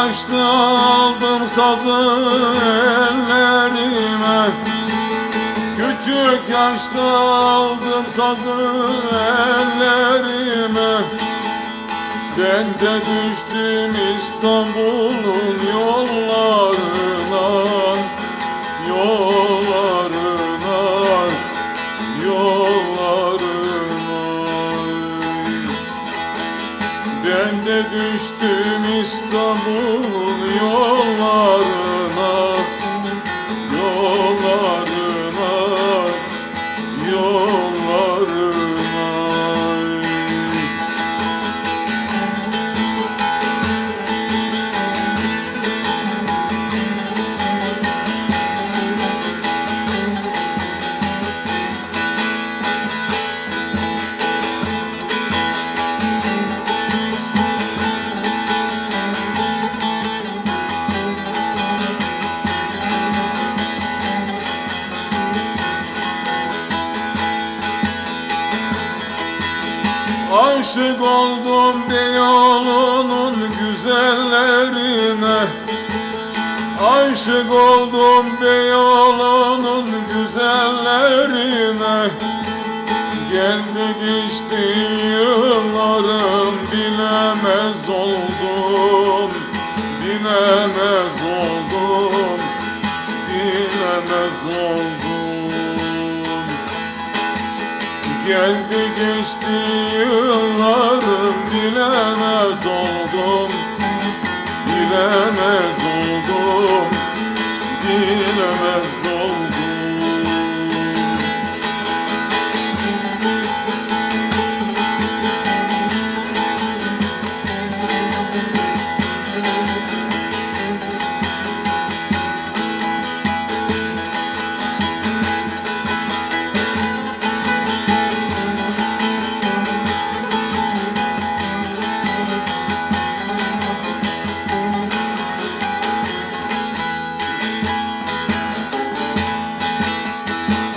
Yaşta aldım sazı ellerime Küçük yaşta aldım sazı ellerime Ben de düştüm İstanbul'un Aşık oldum Beyoğlu'nun güzellerine. Aşık oldum Beyoğlu'nun güzellerine. Geldi geçti yıllarım bilemez oldum Bilemez oldum Bilemez oldum Geldi geçti yıllarım bilemez oldum Bilemez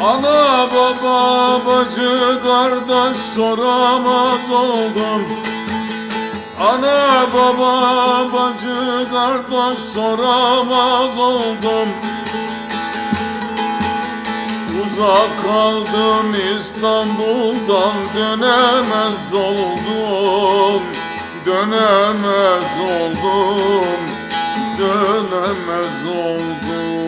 Ana baba bacı kardeş soramaz oldum. Ana baba bacı kardeş soramaz oldum. Uzak kaldım İstanbul'dan dönemez oldum. Dönemez oldum Dönemez oldum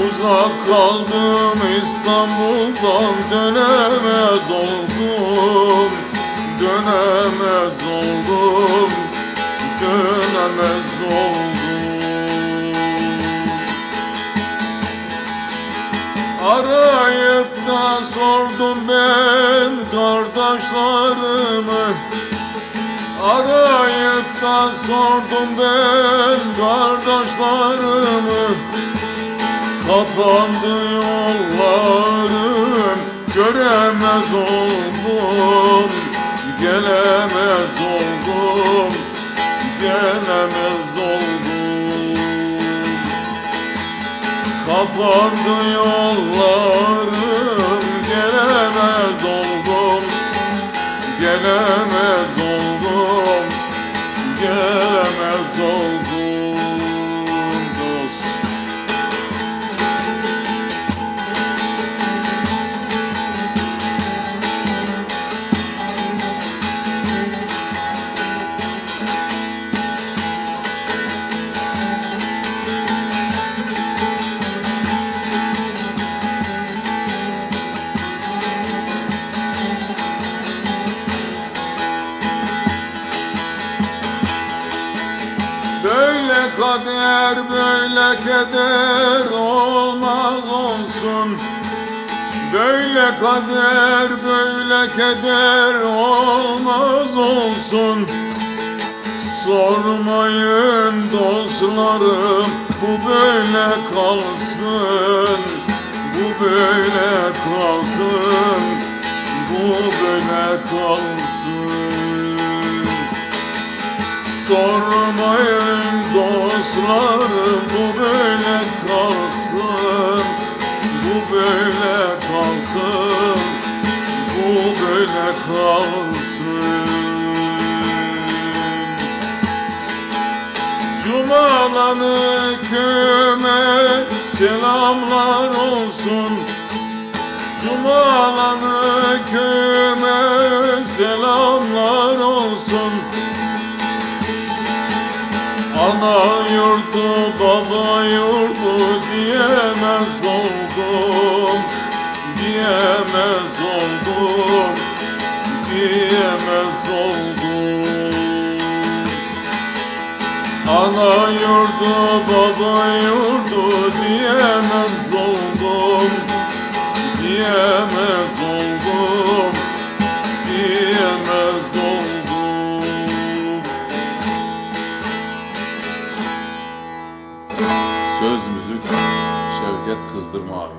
Uzak kaldım İstanbul'dan dönemez oldum. Dönemez oldum Dönemez oldum. Arayıp da sordum ben kardeşlerimi. Arayıp da sordum ben kardeşlerimi Kapandı yollarım Göremez oldum Gelemez oldum Gelemez oldum. Kapandı yollarım kader böyle keder olmaz olsun. Böyle kader böyle keder olmaz olsun. Sormayın dostlarım bu böyle kalsın. Bu böyle kalsın. Bu böyle kalsın. Sormayın Saçlarım bu böyle kalsın Bu böyle kalsın Bu böyle kalsın. Cumalanı köme selamlar olsun. Cumalanı köme selamlar olsun. Ana yurdu baba yurdu diyemez oldum Diyemez oldum Diyemez oldum. Ana yurdu baba yurdu kızdırma abi.